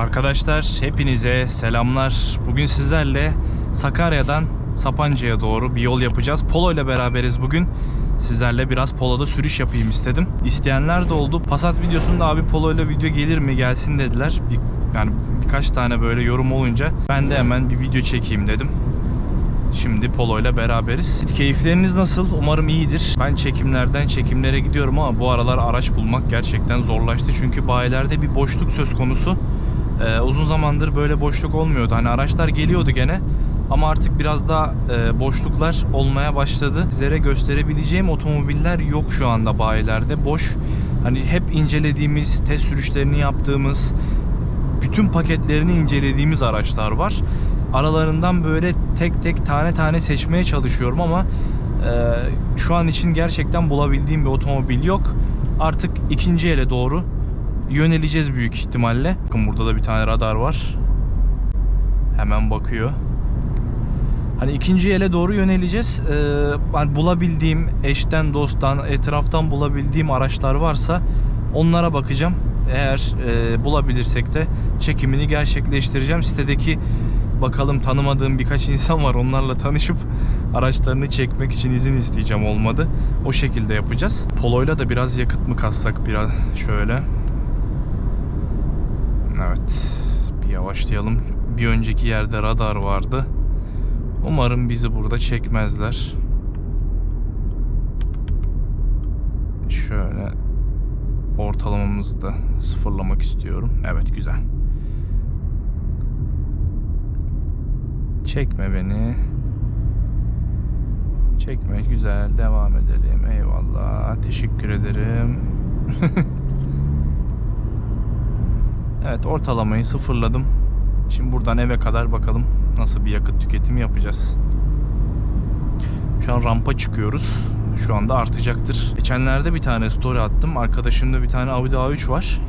Arkadaşlar hepinize selamlar. Bugün sizlerle Sakarya'dan Sapanca'ya doğru bir yol yapacağız. Polo ile beraberiz bugün. Sizlerle biraz Polo'da sürüş yapayım istedim. İsteyenler de oldu. Passat videosunda abi Polo ile video gelir mi gelsin dediler. Bir, yani birkaç tane böyle yorum olunca ben de hemen bir video çekeyim dedim. Şimdi Polo ile beraberiz. Keyifleriniz nasıl? Umarım iyidir. Ben çekimlerden çekimlere gidiyorum ama bu aralar araç bulmak gerçekten zorlaştı. Çünkü bayilerde bir boşluk söz konusu. Ee, uzun zamandır böyle boşluk olmuyordu. Hani araçlar geliyordu gene ama artık biraz daha e, boşluklar olmaya başladı. Sizlere gösterebileceğim otomobiller yok şu anda bayilerde. Boş. Hani hep incelediğimiz, test sürüşlerini yaptığımız, bütün paketlerini incelediğimiz araçlar var. Aralarından böyle tek tek tane tane seçmeye çalışıyorum ama e, şu an için gerçekten bulabildiğim bir otomobil yok. Artık ikinci ele doğru yöneleceğiz büyük ihtimalle. Bakın burada da bir tane radar var. Hemen bakıyor. Hani ikinci ele doğru yöneleceğiz. Ee, hani bulabildiğim eşten dosttan etraftan bulabildiğim araçlar varsa onlara bakacağım. Eğer e, bulabilirsek de çekimini gerçekleştireceğim. Sitedeki bakalım tanımadığım birkaç insan var. Onlarla tanışıp araçlarını çekmek için izin isteyeceğim olmadı. O şekilde yapacağız. Polo'yla da biraz yakıt mı kassak biraz şöyle. Evet. Bir yavaşlayalım. Bir önceki yerde radar vardı. Umarım bizi burada çekmezler. Şöyle ortalamamızı da sıfırlamak istiyorum. Evet güzel. Çekme beni. Çekme güzel devam edelim. Eyvallah. Teşekkür ederim. evet ortalamayı sıfırladım. Şimdi buradan eve kadar bakalım nasıl bir yakıt tüketimi yapacağız. Şu an rampa çıkıyoruz. Şu anda artacaktır. Geçenlerde bir tane story attım. Arkadaşımda bir tane Audi A3 var.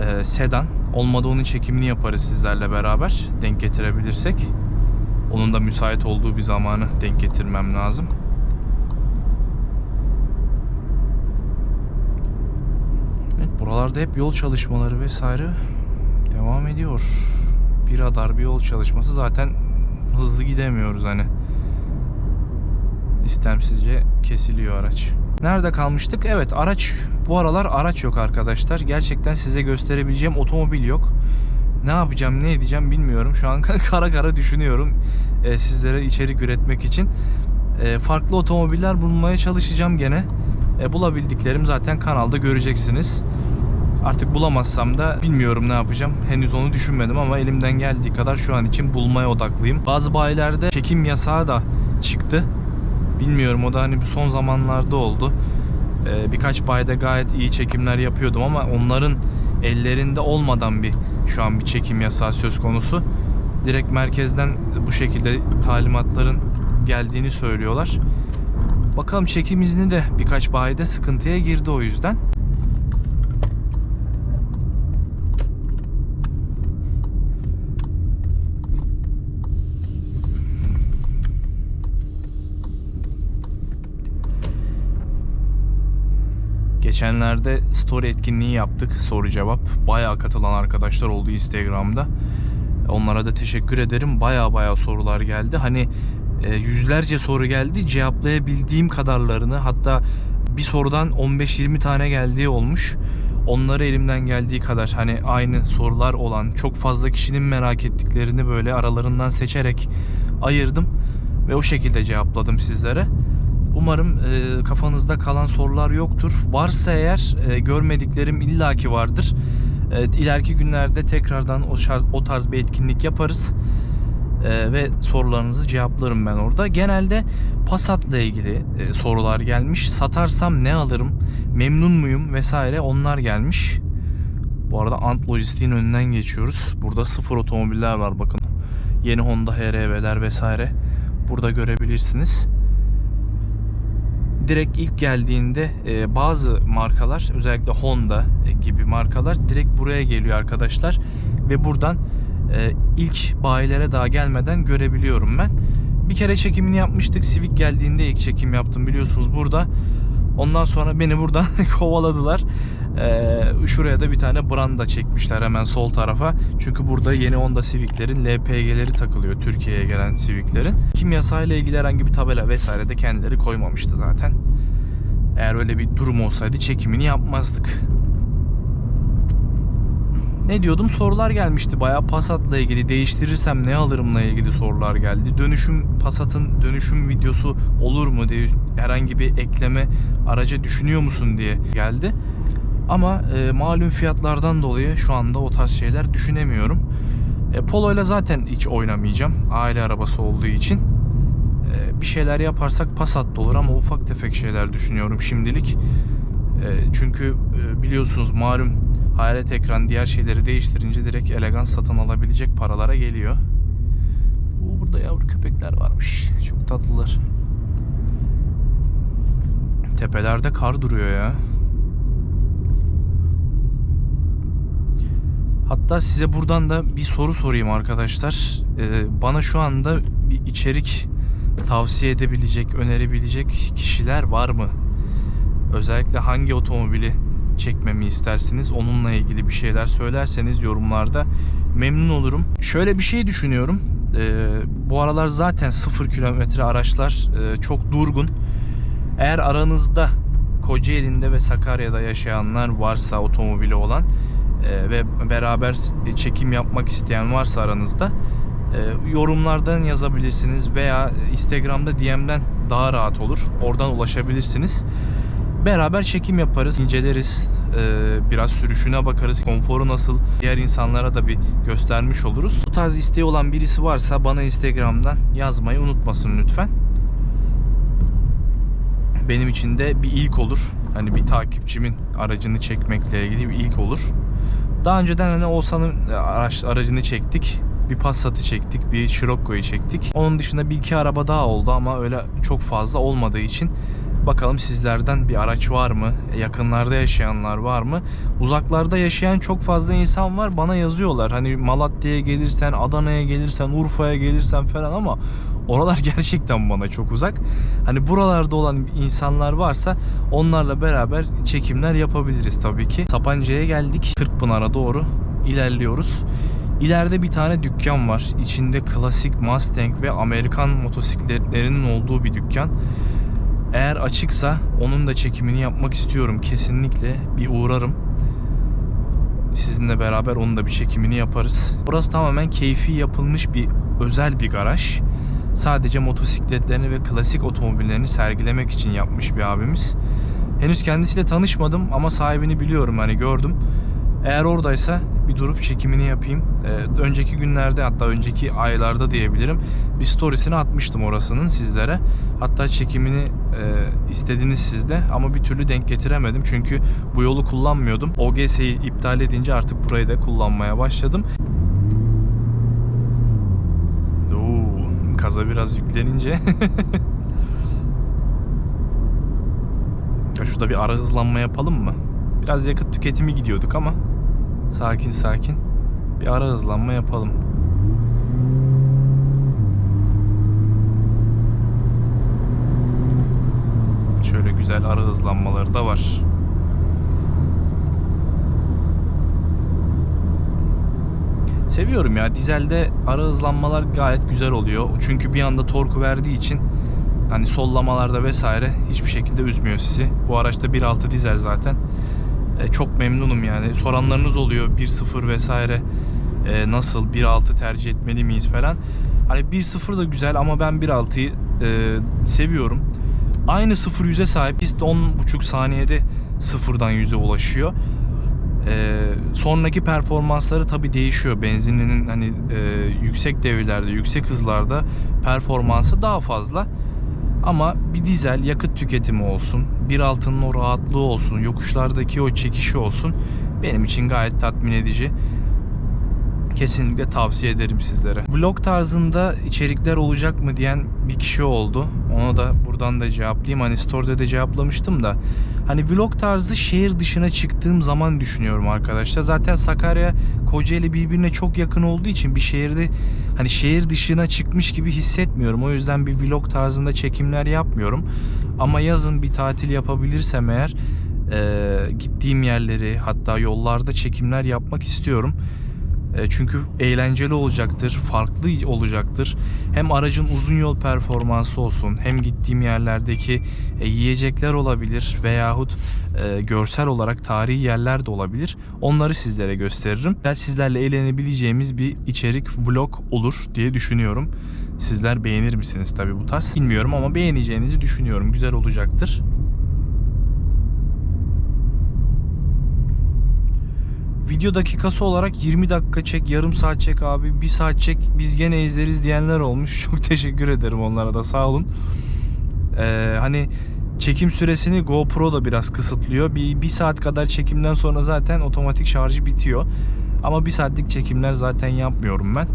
Ee, sedan. Olmadı onun çekimini yaparız sizlerle beraber. Denk getirebilirsek. Onun da müsait olduğu bir zamanı denk getirmem lazım. Evet, buralarda hep yol çalışmaları vesaire devam ediyor. Bir radar bir yol çalışması zaten hızlı gidemiyoruz hani. İstemsizce kesiliyor araç. Nerede kalmıştık? Evet araç bu aralar araç yok arkadaşlar. Gerçekten size gösterebileceğim otomobil yok. Ne yapacağım ne edeceğim bilmiyorum. Şu an kara kara düşünüyorum e, sizlere içerik üretmek için. E, farklı otomobiller bulmaya çalışacağım gene. E, bulabildiklerim zaten kanalda göreceksiniz. Artık bulamazsam da bilmiyorum ne yapacağım. Henüz onu düşünmedim ama elimden geldiği kadar şu an için bulmaya odaklıyım. Bazı bayilerde çekim yasağı da çıktı. Bilmiyorum o da hani son zamanlarda oldu. Ee, birkaç bayda gayet iyi çekimler yapıyordum ama onların ellerinde olmadan bir şu an bir çekim yasağı söz konusu. Direkt merkezden bu şekilde talimatların geldiğini söylüyorlar. Bakalım çekim izni de birkaç bayide sıkıntıya girdi o yüzden. Geçenlerde story etkinliği yaptık soru cevap. Bayağı katılan arkadaşlar oldu Instagram'da. Onlara da teşekkür ederim. Bayağı bayağı sorular geldi. Hani e, yüzlerce soru geldi. Cevaplayabildiğim kadarlarını hatta bir sorudan 15-20 tane geldiği olmuş. Onları elimden geldiği kadar hani aynı sorular olan çok fazla kişinin merak ettiklerini böyle aralarından seçerek ayırdım ve o şekilde cevapladım sizlere. Umarım e, kafanızda kalan sorular yoktur. Varsa eğer e, görmediklerim illaki vardır. E, ileriki günlerde tekrardan o, şarz, o tarz bir etkinlik yaparız. E, ve sorularınızı cevaplarım ben orada. Genelde Passat'la ilgili e, sorular gelmiş. Satarsam ne alırım? Memnun muyum? Vesaire onlar gelmiş. Bu arada Ant Lojistik'in önünden geçiyoruz. Burada sıfır otomobiller var bakın. Yeni Honda HRV'ler vesaire. Burada görebilirsiniz direkt ilk geldiğinde e, bazı markalar özellikle Honda e, gibi markalar direkt buraya geliyor arkadaşlar ve buradan e, ilk bayilere daha gelmeden görebiliyorum ben. Bir kere çekimini yapmıştık. Civic geldiğinde ilk çekim yaptım biliyorsunuz burada. Ondan sonra beni buradan kovaladılar. Ee, şuraya da bir tane branda çekmişler hemen sol tarafa. Çünkü burada yeni Honda Civic'lerin LPG'leri takılıyor. Türkiye'ye gelen Civic'lerin. Kimyasayla ilgili herhangi bir tabela vesaire de kendileri koymamıştı zaten. Eğer öyle bir durum olsaydı çekimini yapmazdık. Ne diyordum? Sorular gelmişti. Bayağı Passat'la ilgili değiştirirsem ne alırımla ilgili sorular geldi. Dönüşüm Passat'ın dönüşüm videosu olur mu diye herhangi bir ekleme araca düşünüyor musun diye geldi. Ama e, malum fiyatlardan dolayı şu anda o tarz şeyler düşünemiyorum. E, Polo ile zaten hiç oynamayacağım. Aile arabası olduğu için. E, bir şeyler yaparsak Passat da olur ama ufak tefek şeyler düşünüyorum şimdilik. E, çünkü e, biliyorsunuz malum hayalet ekran diğer şeyleri değiştirince direkt elegans satın alabilecek paralara geliyor. Oo, burada yavru köpekler varmış. Çok tatlılar. Tepelerde kar duruyor ya. Hatta size buradan da bir soru sorayım arkadaşlar. Ee, bana şu anda bir içerik tavsiye edebilecek, önerebilecek kişiler var mı? Özellikle hangi otomobili çekmemi istersiniz? Onunla ilgili bir şeyler söylerseniz yorumlarda memnun olurum. Şöyle bir şey düşünüyorum. Ee, bu aralar zaten sıfır kilometre araçlar e, çok durgun. Eğer aranızda Kocaeli'nde ve Sakarya'da yaşayanlar varsa otomobili olan e, ve beraber çekim yapmak isteyen varsa aranızda e, yorumlardan yazabilirsiniz veya Instagram'da DM'den daha rahat olur. Oradan ulaşabilirsiniz. Beraber çekim yaparız, inceleriz, e, biraz sürüşüne bakarız, konforu nasıl, diğer insanlara da bir göstermiş oluruz. Bu tarz isteği olan birisi varsa bana Instagram'dan yazmayı unutmasın lütfen. Benim için de bir ilk olur. Hani bir takipçimin aracını çekmekle ilgili bir ilk olur. Daha önceden hani Oğuzhan'ın araç, aracını çektik. Bir Passat'ı çektik, bir Scirocco'yu çektik. Onun dışında bir iki araba daha oldu ama öyle çok fazla olmadığı için bakalım sizlerden bir araç var mı? Yakınlarda yaşayanlar var mı? Uzaklarda yaşayan çok fazla insan var. Bana yazıyorlar. Hani Malatya'ya gelirsen, Adana'ya gelirsen, Urfa'ya gelirsen falan ama oralar gerçekten bana çok uzak. Hani buralarda olan insanlar varsa onlarla beraber çekimler yapabiliriz tabii ki. Sapanca'ya geldik. Kırkpınar'a doğru ilerliyoruz. İleride bir tane dükkan var. İçinde klasik Mustang ve Amerikan motosikletlerinin olduğu bir dükkan. Eğer açıksa onun da çekimini yapmak istiyorum. Kesinlikle bir uğrarım. Sizinle beraber onun da bir çekimini yaparız. Burası tamamen keyfi yapılmış bir özel bir garaj. Sadece motosikletlerini ve klasik otomobillerini sergilemek için yapmış bir abimiz. Henüz kendisiyle tanışmadım ama sahibini biliyorum hani gördüm. Eğer oradaysa bir durup çekimini yapayım. Ee, önceki günlerde hatta önceki aylarda diyebilirim bir storiesini atmıştım orasının sizlere. Hatta çekimini e, istediniz sizde ama bir türlü denk getiremedim. Çünkü bu yolu kullanmıyordum. OGS'yi iptal edince artık burayı da kullanmaya başladım. Oo, kaza biraz yüklenince Ya Şurada bir ara hızlanma yapalım mı? Biraz yakıt tüketimi gidiyorduk ama sakin sakin bir ara hızlanma yapalım. Şöyle güzel ara hızlanmaları da var. Seviyorum ya dizelde ara hızlanmalar gayet güzel oluyor. Çünkü bir anda torku verdiği için hani sollamalarda vesaire hiçbir şekilde üzmüyor sizi. Bu araçta 1.6 dizel zaten. E, çok memnunum yani. Soranlarınız oluyor 1.0 vesaire e, nasıl 1.6 tercih etmeli miyiz falan. Hani 1.0 da güzel ama ben 1.6'yı e, seviyorum. Aynı 0 yüze sahip pist 10.5 saniyede sıfırdan 100'e ulaşıyor. Ee, sonraki performansları tabi değişiyor. Benzinlinin hani e, yüksek devirlerde, yüksek hızlarda performansı daha fazla. Ama bir dizel yakıt tüketimi olsun, 1.6'nın o rahatlığı olsun, yokuşlardaki o çekişi olsun benim için gayet tatmin edici. Kesinlikle tavsiye ederim sizlere. Vlog tarzında içerikler olacak mı diyen bir kişi oldu. Ona da buradan da cevaplayayım. Hani story'de de cevaplamıştım da. Hani vlog tarzı şehir dışına çıktığım zaman düşünüyorum arkadaşlar. Zaten Sakarya, Kocaeli birbirine çok yakın olduğu için bir şehirde hani şehir dışına çıkmış gibi hissetmiyorum. O yüzden bir vlog tarzında çekimler yapmıyorum. Ama yazın bir tatil yapabilirsem eğer e, gittiğim yerleri hatta yollarda çekimler yapmak istiyorum. E, çünkü eğlenceli olacaktır, farklı olacaktır. Hem aracın uzun yol performansı olsun, hem gittiğim yerlerdeki e, yiyecekler olabilir veyahut e, görsel olarak tarihi yerler de olabilir. Onları sizlere gösteririm. Sizlerle eğlenebileceğimiz bir içerik vlog olur diye düşünüyorum. Sizler beğenir misiniz tabii bu tarz? Bilmiyorum ama beğeneceğinizi düşünüyorum. Güzel olacaktır. Video dakikası olarak 20 dakika çek, yarım saat çek abi, 1 saat çek biz gene izleriz diyenler olmuş. Çok teşekkür ederim onlara da sağ olun. Ee, hani çekim süresini GoPro da biraz kısıtlıyor. Bir, bir saat kadar çekimden sonra zaten otomatik şarjı bitiyor. Ama bir saatlik çekimler zaten yapmıyorum ben.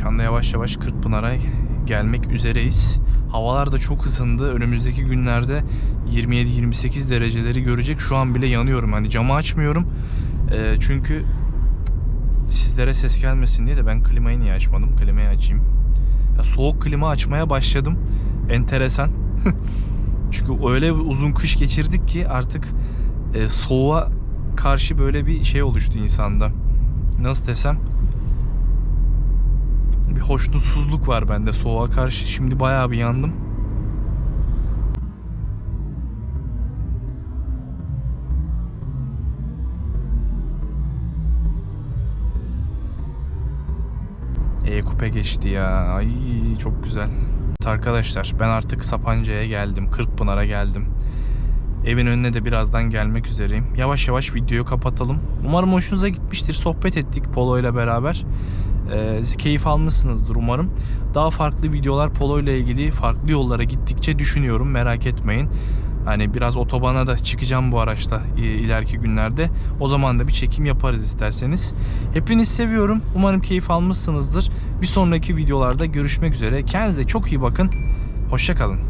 Şu anda yavaş yavaş Kırkpınar'a gelmek üzereyiz. Havalar da çok ısındı. Önümüzdeki günlerde 27-28 dereceleri görecek. Şu an bile yanıyorum. Hani camı açmıyorum. Ee, çünkü sizlere ses gelmesin diye de ben klimayı niye açmadım? Klimayı açayım. Ya soğuk klima açmaya başladım. Enteresan. çünkü öyle uzun kış geçirdik ki artık e, soğuğa karşı böyle bir şey oluştu insanda. Nasıl desem? Bir hoşnutsuzluk var bende soğuğa karşı. Şimdi bayağı bir yandım. E kupe geçti ya. Ay çok güzel. Arkadaşlar ben artık Sapanca'ya geldim. Kırkpınar'a geldim. Evin önüne de birazdan gelmek üzereyim. Yavaş yavaş videoyu kapatalım. Umarım hoşunuza gitmiştir. Sohbet ettik Polo ile beraber. Ee, keyif almışsınızdır umarım. Daha farklı videolar Polo ile ilgili farklı yollara gittikçe düşünüyorum. Merak etmeyin. Hani biraz otobana da çıkacağım bu araçta e, ileriki günlerde. O zaman da bir çekim yaparız isterseniz. Hepinizi seviyorum. Umarım keyif almışsınızdır. Bir sonraki videolarda görüşmek üzere. Kendinize çok iyi bakın. Hoşçakalın.